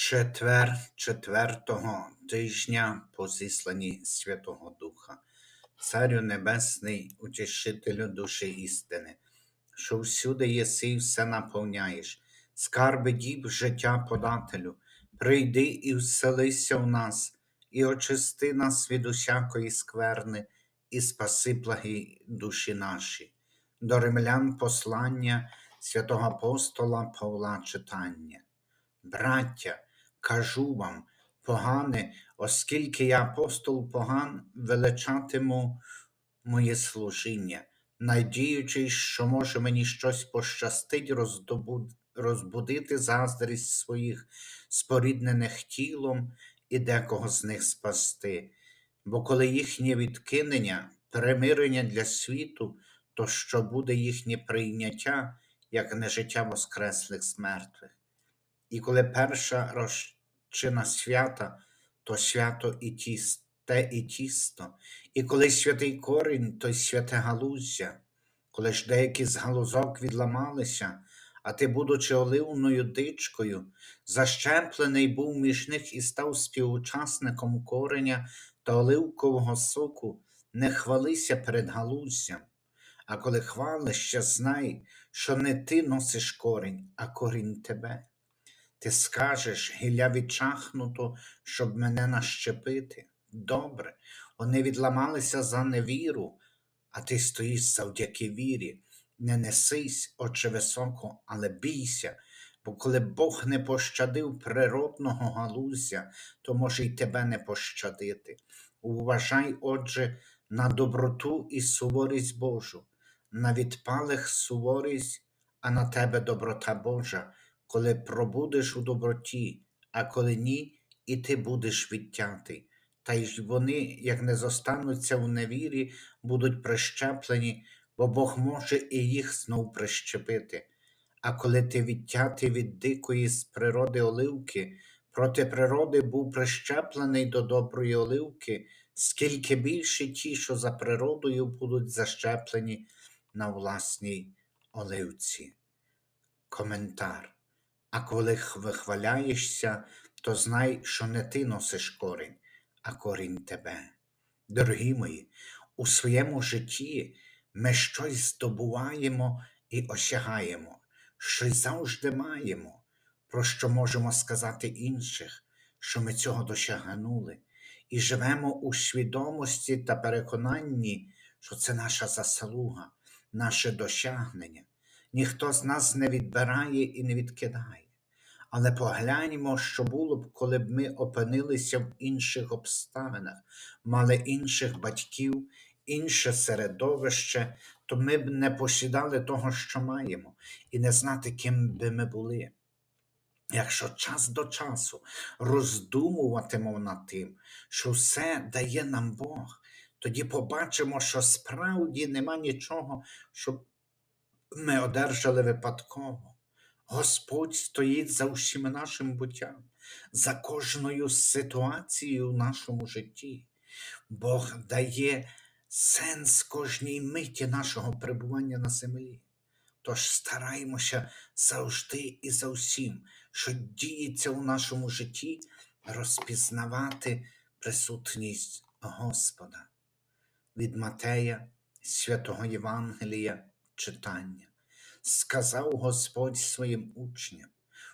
Четвер четвертого тижня по зісланні Святого Духа, Царю Небесний, утішителю душі істини, що всюди єси все наповняєш, скарби діб життя подателю, прийди і вселися в нас, і очисти нас від усякої скверни, і спаси благі душі наші. До римлян послання святого апостола Павла читання. Браття, кажу вам, погане, оскільки я апостол поган, величатиму моє служіння, надіючись, що може мені щось пощастить роздобу- розбудити заздрість своїх споріднених тілом і декого з них спасти. Бо коли їхнє відкинення, перемирення для світу, то що буде їхнє прийняття, як не життя воскреслих з? І коли перша розчина свята, то свято і тіс- те і тісто, і коли святий корінь, то й святе галуздя, коли ж деякі з галузок відламалися, а ти, будучи оливною дичкою, защеплений був між них і став співучасником кореня та оливкового соку, не хвалися перед галуздям. А коли хвалишся, знай, що не ти носиш корінь, а корінь тебе. Ти скажеш, гілля відчахнуто, щоб мене нащепити. Добре, вони відламалися за невіру, а ти стоїш завдяки вірі. Не несись, оче високо, але бійся, бо коли Бог не пощадив природного галузя, то може й тебе не пощадити. Уважай, отже, на доброту і суворість Божу, на відпалих суворість, а на тебе доброта Божа коли пробудеш у доброті, а коли ні, і ти будеш відтятий. Та й вони, як не зостануться в невірі, будуть прищеплені, бо Бог може і їх знов прищепити. А коли ти відтятий від дикої з природи оливки, проти природи був прищеплений до доброї оливки, скільки більше ті, що за природою будуть защеплені на власній оливці. Коментар. А коли вихваляєшся, то знай, що не ти носиш корінь, а корінь тебе. Дорогі мої, у своєму житті ми щось здобуваємо і осягаємо, щось завжди маємо, про що можемо сказати інших, що ми цього досягнули, і живемо у свідомості та переконанні, що це наша заслуга, наше досягнення. Ніхто з нас не відбирає і не відкидає. Але погляньмо, що було б, коли б ми опинилися в інших обставинах, мали інших батьків, інше середовище, то ми б не посідали того, що маємо, і не знати, ким би ми були. Якщо час до часу роздумуватимемо над тим, що все дає нам Бог, тоді побачимо, що справді нема нічого, що ми одержали випадково. Господь стоїть за всім нашим буттям, за кожною ситуацією в нашому житті. Бог дає сенс кожній миті нашого перебування на землі. Тож стараємося завжди і за всім, що діється у нашому житті, розпізнавати присутність Господа. Від Матея, святого Євангелія, читання. Сказав Господь своїм учням: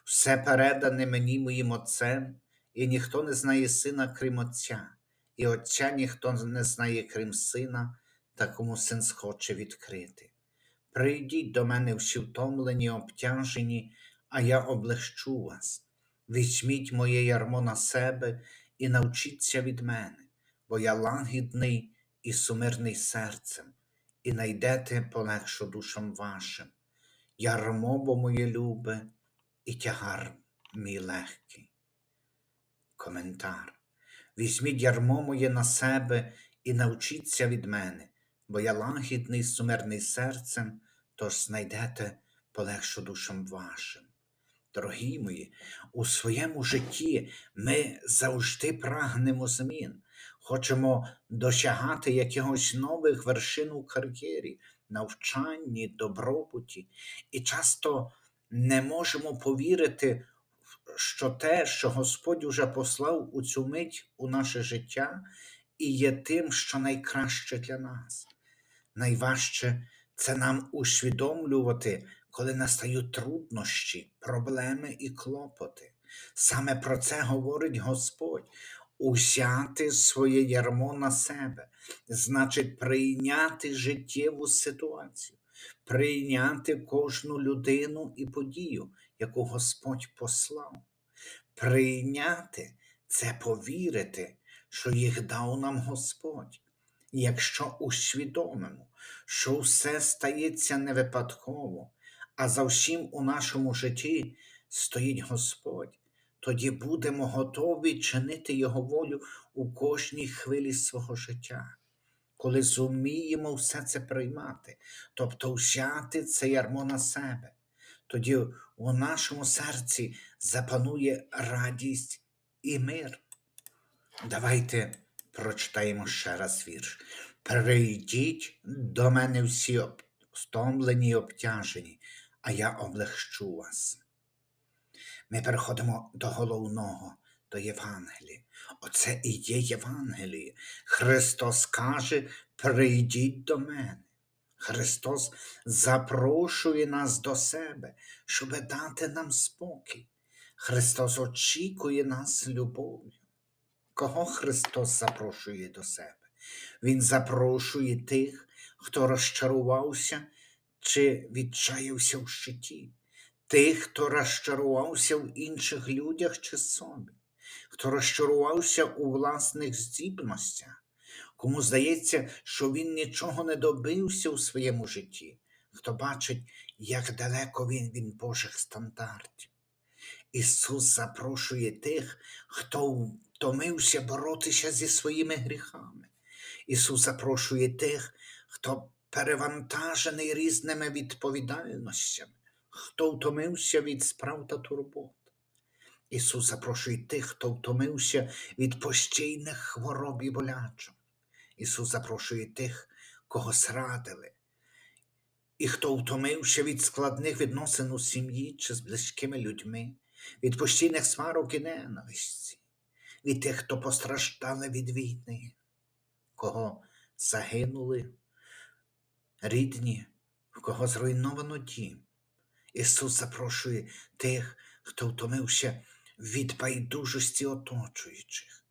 все передане мені моїм Отцем, і ніхто не знає сина, крім Отця, і Отця ніхто не знає, крім сина, та кому син схоче відкрити. Прийдіть до мене всі втомлені, обтяжені, а я облегчу вас. Візьміть моє ярмо на себе і навчіться від мене, бо я лагідний і сумирний серцем, і найдете полегшу душам вашим. Ярмо бо моє любе, і тягар мій легкий. Коментар. Візьміть ярмо моє на себе і навчіться від мене, бо я лагідний, сумирний серцем, тож знайдете полегшу душам вашим. Дорогі мої, у своєму житті ми завжди прагнемо змін, хочемо досягати якихось нових вершин у кар'єрі, навчанні, добробуті, і часто не можемо повірити що те, що Господь уже послав у цю мить у наше життя, і є тим, що найкраще для нас. Найважче це нам усвідомлювати, коли настають труднощі, проблеми і клопоти. Саме про це говорить Господь. Узяти своє ярмо на себе, значить прийняти життєву ситуацію, прийняти кожну людину і подію, яку Господь послав. Прийняти це повірити, що їх дав нам Господь. І Якщо усвідомимо, що все стається не випадково, а за всім у нашому житті стоїть Господь, тоді будемо готові чинити Його волю у кожній хвилі свого життя. Коли зуміємо все це приймати, тобто взяти це ярмо на себе, тоді у нашому серці запанує радість і мир. Давайте прочитаємо ще раз вірш. Прийдіть до мене всі стомлені й обтяжені, а я облегчу вас. Ми переходимо до головного, до Євангелія. Оце і є Євангеліє. Христос каже: прийдіть до мене. Христос запрошує нас до себе, щоб дати нам спокій. Христос очікує нас любов'ю. Кого Христос запрошує до себе? Він запрошує тих, хто розчарувався чи відчаявся в щиті, тих, хто розчарувався в інших людях чи собі, хто розчарувався у власних здібностях, кому здається, що він нічого не добився у своєму житті, хто бачить, як далеко він від Божих стандартів. Ісус запрошує тих, хто втомився боротися зі своїми гріхами. Ісус запрошує тих, хто перевантажений різними відповідальностями, хто втомився від справ та турбот. Ісус запрошує тих, хто втомився від постійних хвороб і болячок. Ісус запрошує тих, кого зрадили, і хто втомився від складних відносин у сім'ї чи з близькими людьми, від постійних сварок і ненависті, від тих, хто постраждали від війни, кого загинули рідні, в кого зруйновано дім. Ісус запрошує тих, хто втомився від байдужості оточуючих.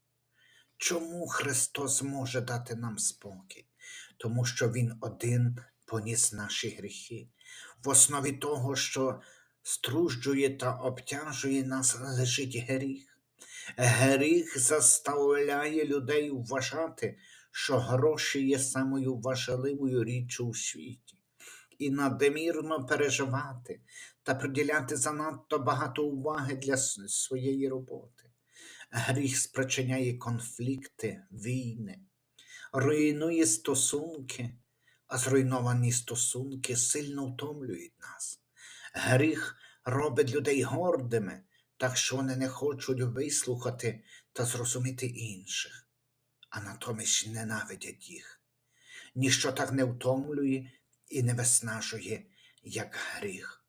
Чому Христос може дати нам спокій? Тому що Він один поніс наші гріхи. В основі того, що стружджує та обтяжує нас, лежить гріх. Гріх заставляє людей вважати, що гроші є самою важливою річчю у світі, і надмірно переживати та приділяти занадто багато уваги для своєї роботи. Гріх спричиняє конфлікти, війни, руйнує стосунки, а зруйновані стосунки сильно втомлюють нас. Гріх робить людей гордими, так що вони не хочуть вислухати та зрозуміти інших, а натомість ненавидять їх. Ніщо так не втомлює і не виснажує, як гріх.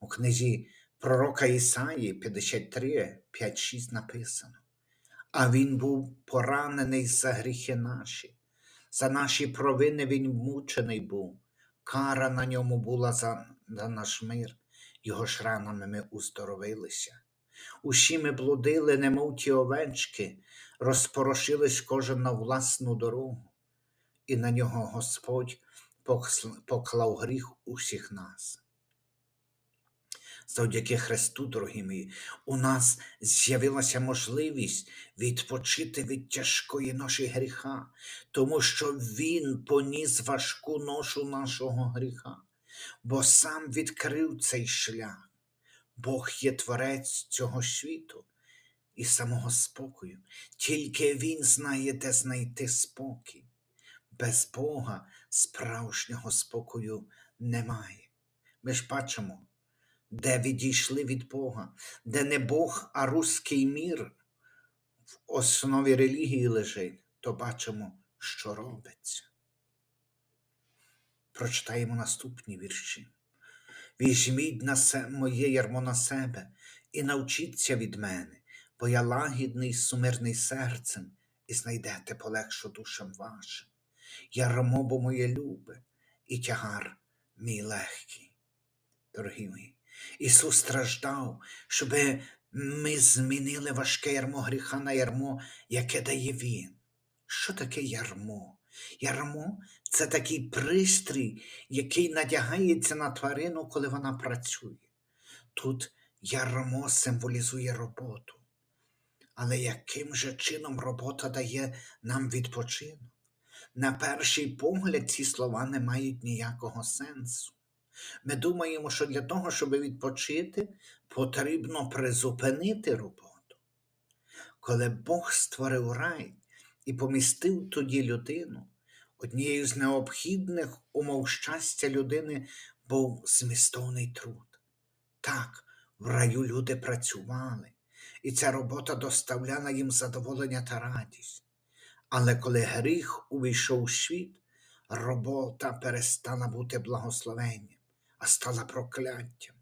У книзі пророка Ісаї 53, 5, 6 написано. А він був поранений за гріхи наші, за наші провини він мучений був, кара на ньому була за, за наш мир, його ж ранами ми уздоровилися. Усі ми блудили, немов ті овечки, розпорошились кожен на власну дорогу, і на нього Господь поклав гріх усіх нас. Завдяки Христу, дорогі мої, у нас з'явилася можливість відпочити від тяжкої ноші гріха, тому що Він поніс важку ношу нашого гріха, бо сам відкрив цей шлях. Бог є творець цього світу і самого спокою. Тільки Він знає, де знайти спокій. Без Бога справжнього спокою немає. Ми ж бачимо, де відійшли від Бога, де не Бог, а руський мір в основі релігії лежить, то бачимо, що робиться. Прочитаємо наступні вірші. Візьміть на се моє ярмо на себе і навчіться від мене, бо я лагідний сумирний серцем, і знайдете полегшу душам вашим. Ярмо бо моє любе, і тягар мій легкий. Дорогі мої, Ісус страждав, щоб ми змінили важке ярмо гріха на ярмо, яке дає Він. Що таке ярмо? Ярмо це такий пристрій, який надягається на тварину, коли вона працює. Тут ярмо символізує роботу. Але яким же чином робота дає нам відпочинок? На перший погляд ці слова не мають ніякого сенсу. Ми думаємо, що для того, щоб відпочити, потрібно призупинити роботу. Коли Бог створив рай і помістив тоді людину, однією з необхідних умов щастя людини був змістовний труд. Так, в раю люди працювали, і ця робота доставляла їм задоволення та радість. Але коли гріх увійшов у світ, робота перестала бути благословенням, а стала прокляттям.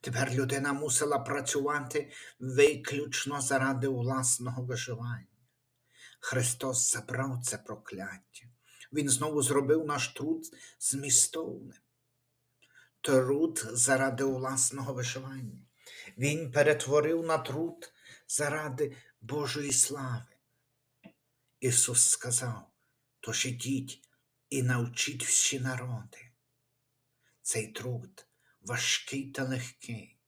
Тепер людина мусила працювати виключно заради власного виживання. Христос забрав це прокляття. Він знову зробив наш труд змістовним. Труд заради власного виживання. Він перетворив на труд заради Божої слави. Ісус сказав, тож ідіть і навчіть всі народи. Цей труд важкий та легкий.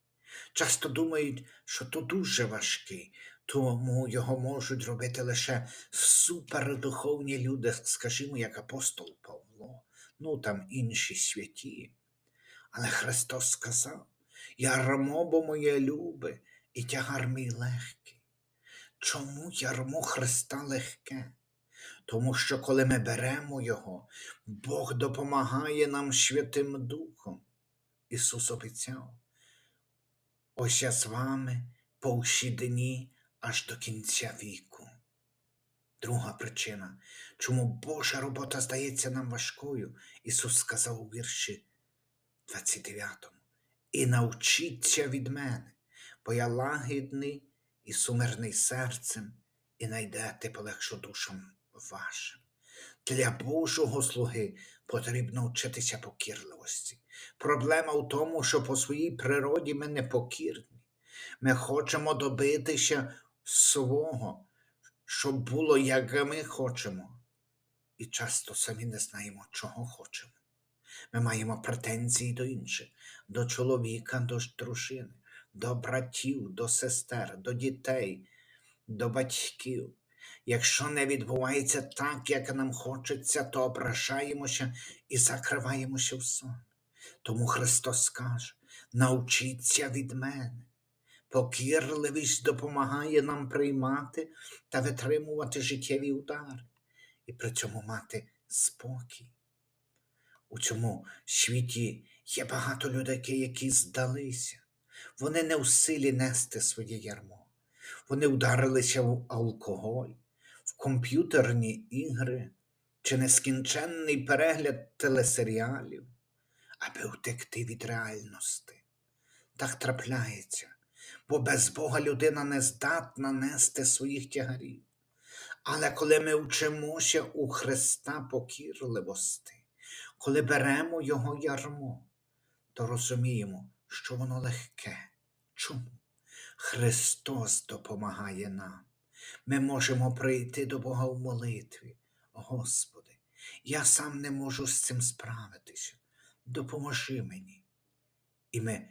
Часто думають, що то дуже важкий, тому його можуть робити лише супердуховні люди, скажімо, як апостол Павло, ну там інші святі. Але Христос сказав: Ярмо, бо моє любе, і тягар мій легкий. Чому ярмо Христа легке? Тому що коли ми беремо Його, Бог допомагає нам Святим Духом. Ісус обіцяв. Ось я з вами по всі дні аж до кінця віку. Друга причина, чому Божа робота здається нам важкою, Ісус сказав у вірші 29. І навчіться від мене, бо я лагідний і сумирний серцем, і найдете полегшу душам вашим. Для Божого слуги потрібно вчитися покірливості. Проблема в тому, що по своїй природі ми непокірні. Ми хочемо добитися свого, щоб було, як ми хочемо, і часто самі не знаємо, чого хочемо. Ми маємо претензії до інших, до чоловіка, до дружини, до братів, до сестер, до дітей, до батьків. Якщо не відбувається так, як нам хочеться, то ображаємося і закриваємося в сон. Тому Христос каже: навчіться від мене. Покірливість допомагає нам приймати та витримувати життєві удари і при цьому мати спокій. У цьому світі є багато людей, які здалися. Вони не в силі нести своє ярмо. Вони вдарилися в алкоголь, в комп'ютерні ігри чи нескінченний перегляд телесеріалів, аби втекти від реальності. Так трапляється, бо без Бога людина не здатна нести своїх тягарів. Але коли ми вчимося у Христа покірливості, коли беремо Його ярмо, то розуміємо, що воно легке. Чому? Христос допомагає нам. Ми можемо прийти до Бога в молитві. Господи, я сам не можу з цим справитися. Допоможи мені. І ми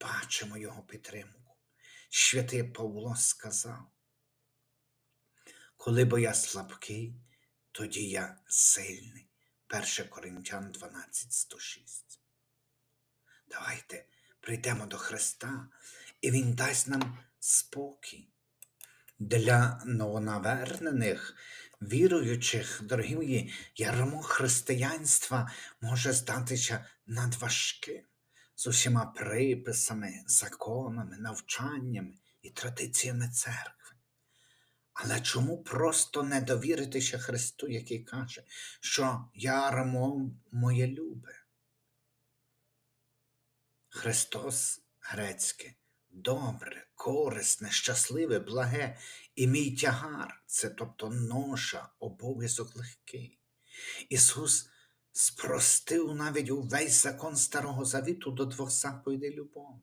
бачимо Його підтримку. Святий Павло сказав, коли бо я слабкий, тоді я сильний. 1 Коринтян 12, 106. Давайте прийдемо до Христа, і Він дасть нам спокій. Для новонавернених, віруючих, дорогі мої, ярмо християнства може здатися надважким з усіма приписами, законами, навчаннями і традиціями церкви. Але чому просто не довіритися Христу, який каже, що ярмо моє любе? Христос грецьке добре, корисне, щасливе, благе, і мій тягар це тобто ноша, обов'язок легкий. Ісус спростив навіть увесь закон Старого Завіту до двох заповідей любові.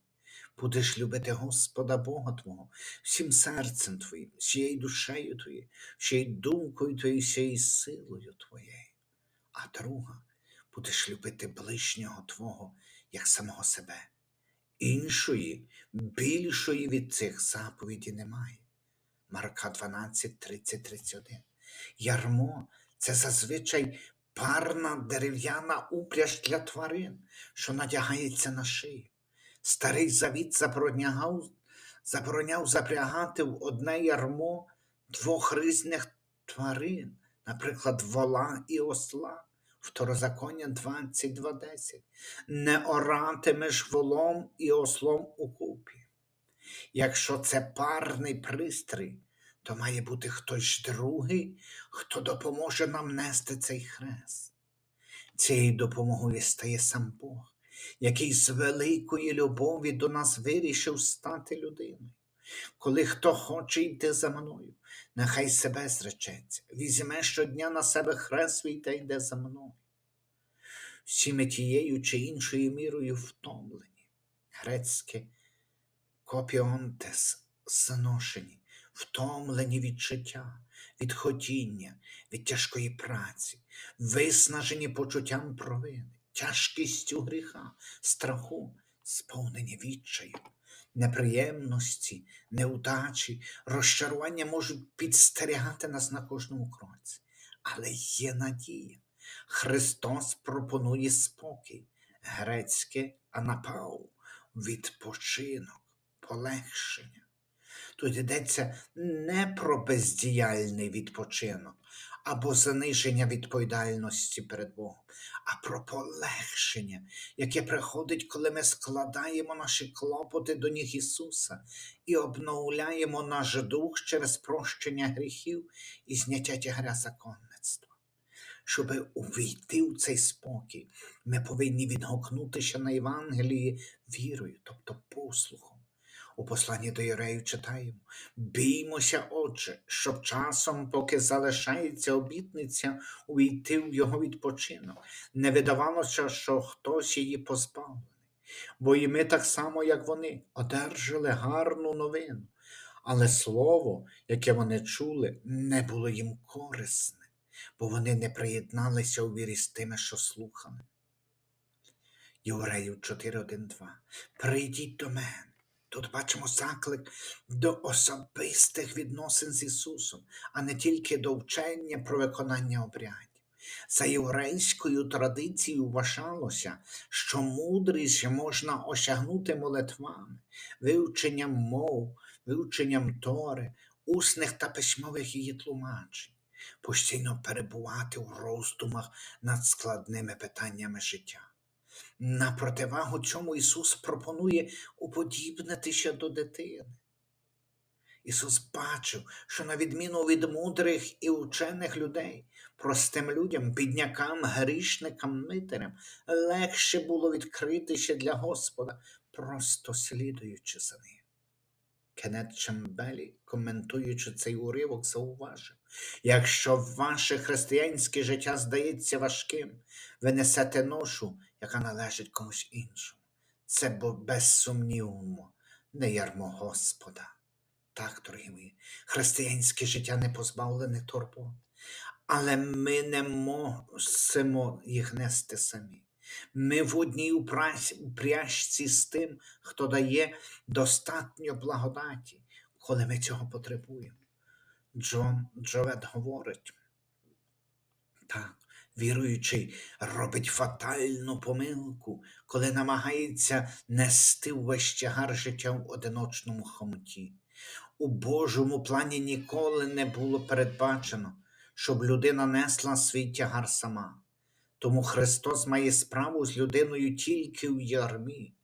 Будеш любити Господа Бога Твого всім серцем Твоїм, всією душею Твоєю, всією думкою Твоєю, всією силою Твоєю. А друга будеш любити ближнього Твого як самого себе. Іншої, більшої від цих заповідей немає. Марка 12, 30, 31. Ярмо це зазвичай парна дерев'яна упряж для тварин, що надягається на шию. Старий завіт забороняв, забороняв запрягати в одне ярмо двох різних тварин, наприклад, вола і осла. Второзаконня 22.10. Не оратимеш волом і ослом у купі. Якщо це парний пристрій, то має бути хтось другий, хто допоможе нам нести цей хрест. Цією допомогою стає сам Бог, який з великої любові до нас вирішив стати людиною. Коли хто хоче йти за мною, нехай себе зречеться, візьме щодня на себе хрест свій та йде за мною. Всі ми тією чи іншою мірою втомлені. Грецьке копіонтес зношені, втомлені від життя, від хотіння, від тяжкої праці, виснажені почуттям провини, тяжкістю гріха, страху, сповнені відчаю, неприємності, неудачі, розчарування можуть підстерігати нас на кожному кроці. Але є надія. Христос пропонує спокій, грецьке анапау, відпочинок, полегшення. Тут йдеться не про бездіяльний відпочинок або заниження відповідальності перед Богом, а про полегшення, яке приходить, коли ми складаємо наші клопоти до ніг Ісуса і обновляємо наш дух через прощення гріхів і зняття тягаря законництва. Щоб увійти в цей спокій, ми повинні відгукнутися на Євангелії вірою, тобто послухом. У посланні до Євреїв читаємо: біймося, Отже, щоб часом, поки залишається обітниця, увійти в його відпочинок, не видавалося, що хтось її позбавлений. Бо і ми так само, як вони, одержали гарну новину, але слово, яке вони чули, не було їм корисне бо вони не приєдналися у вірі з тими, що слухали. Євреїв 4.1.2. Прийдіть до мене. Тут бачимо заклик до особистих відносин з Ісусом, а не тільки до вчення про виконання обрядів. За єврейською традицією вважалося, що мудрість можна осягнути молитвами, вивченням мов, вивченням тори, усних та письмових її тлумачень постійно перебувати в роздумах над складними питаннями життя. На противагу цьому Ісус пропонує уподібнитися до дитини. Ісус бачив, що на відміну від мудрих і учених людей, простим людям, біднякам, грішникам, митарям, легше було відкритися для Господа, просто слідуючи за ним. Кенет Чембелі, коментуючи цей уривок, зауважив: якщо ваше християнське життя здається важким, ви несете ношу, яка належить комусь іншому. Це бо безсумнівно не ярмо Господа. Так, дорогі мої, християнське життя не позбавлене турбот, але ми не мусимо їх нести самі. Ми в одній упряжці з тим, хто дає достатньо благодаті, коли ми цього потребуємо. Джон Джовет говорить, так, віруючий робить фатальну помилку, коли намагається нести увесь тягар життя в одиночному хомуті. У Божому плані ніколи не було передбачено, щоб людина несла свій тягар сама. Тому Христос має справу з людиною тільки в ярмі.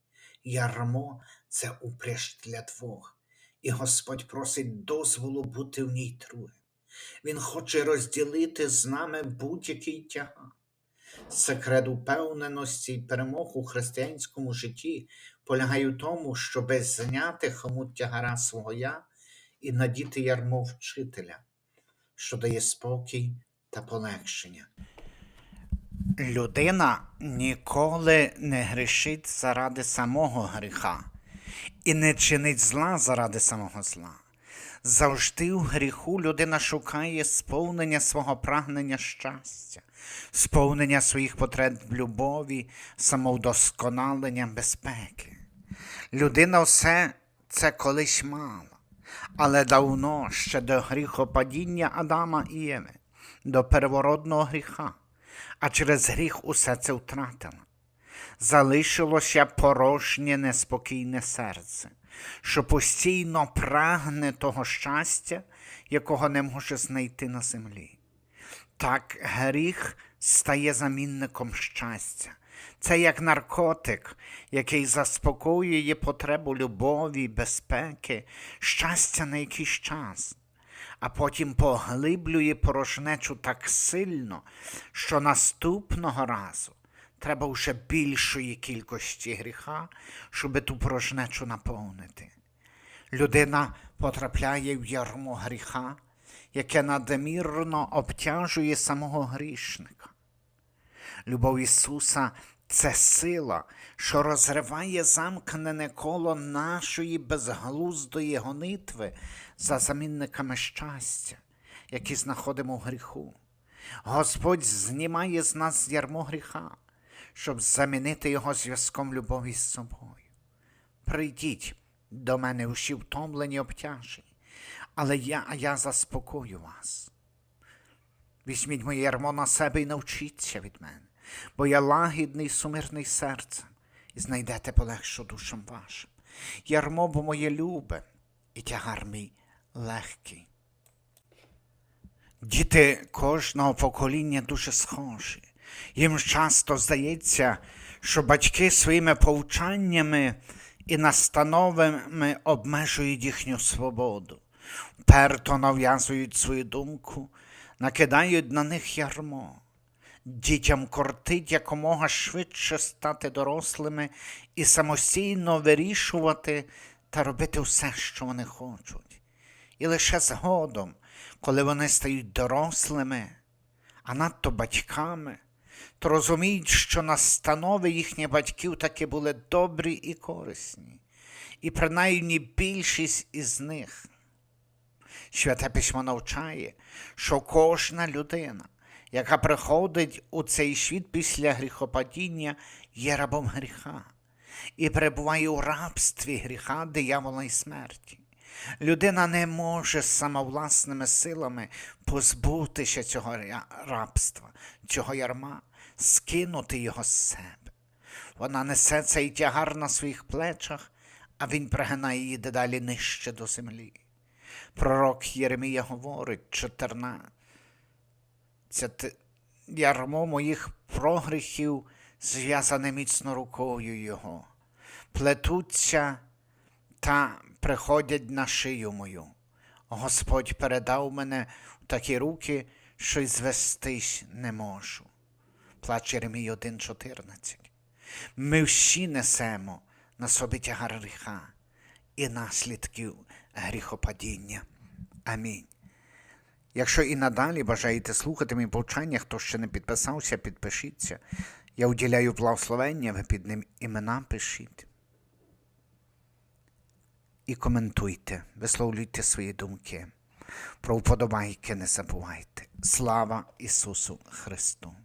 Ярмо це упряж для двох, і Господь просить дозволу бути в ній другим. Він хоче розділити з нами будь-який тягар. Секрет упевненості і перемог у християнському житті полягає в тому, щоби зняти хомут тягара свого я і надіти ярмо вчителя, що дає спокій та полегшення. Людина ніколи не грішить заради самого гріха і не чинить зла заради самого зла. Завжди в гріху людина шукає сповнення свого прагнення щастя, сповнення своїх потреб в любові, самовдосконалення безпеки. Людина все це колись мала, але давно ще до гріхопадіння Адама і Єви, до первородного гріха, а через гріх усе це втратила залишилося порожнє неспокійне серце, що постійно прагне того щастя, якого не може знайти на землі. Так гріх стає замінником щастя. Це як наркотик, який заспокоює потребу любові, безпеки, щастя на якийсь час, а потім поглиблює порожнечу так сильно, що наступного разу треба вже більшої кількості гріха, щоб ту порожнечу наповнити. Людина потрапляє в ярмо гріха, яке надмірно обтяжує самого грішника. Любов Ісуса це сила, що розриває замкнене коло нашої безглуздої гонитви за замінниками щастя, які знаходимо в гріху. Господь знімає з нас ярмо гріха, щоб замінити його зв'язком любові з собою. Прийдіть до мене усі втомлені обтяжені, але я, я заспокою вас. Візьміть моє ярмо на себе і навчіться від мене, бо я лагідний, сумирний серцем, і знайдете полегшу душам вашим. Ярмо бо моє любе, і тягар мій легкий. Діти кожного покоління дуже схожі. Їм часто здається, що батьки своїми повчаннями і настановами обмежують їхню свободу, перто нав'язують свою думку, накидають на них ярмо. Дітям кортить якомога швидше стати дорослими і самостійно вирішувати та робити все, що вони хочуть. І лише згодом, коли вони стають дорослими, а надто батьками, то розуміють, що настанови їхніх батьків таки були добрі і корисні, і принаймні більшість із них. Святе письмо навчає, що кожна людина, яка приходить у цей світ після гріхопадіння, є рабом гріха і перебуває у рабстві гріха, диявола і смерті. Людина не може самовласними силами позбутися цього рабства, цього ярма, скинути його з себе. Вона несе цей тягар на своїх плечах, а він пригинає її дедалі нижче до землі. Пророк Єремія говорить 14. Це ярмо моїх прогріхів зв'язане міцно рукою його. Плетуться та приходять на шию мою. Господь передав мене в такі руки, що й звестись не можу. Плач Єремій 1.14. Ми всі несемо на собі тягар гріха і наслідків гріхопадіння. Амінь. Якщо і надалі бажаєте слухати мої повчання, хто ще не підписався, підпишіться. Я уділяю благословення, ви під ним імена пишіть. І коментуйте, висловлюйте свої думки. Про вподобайки не забувайте. Слава Ісусу Христу!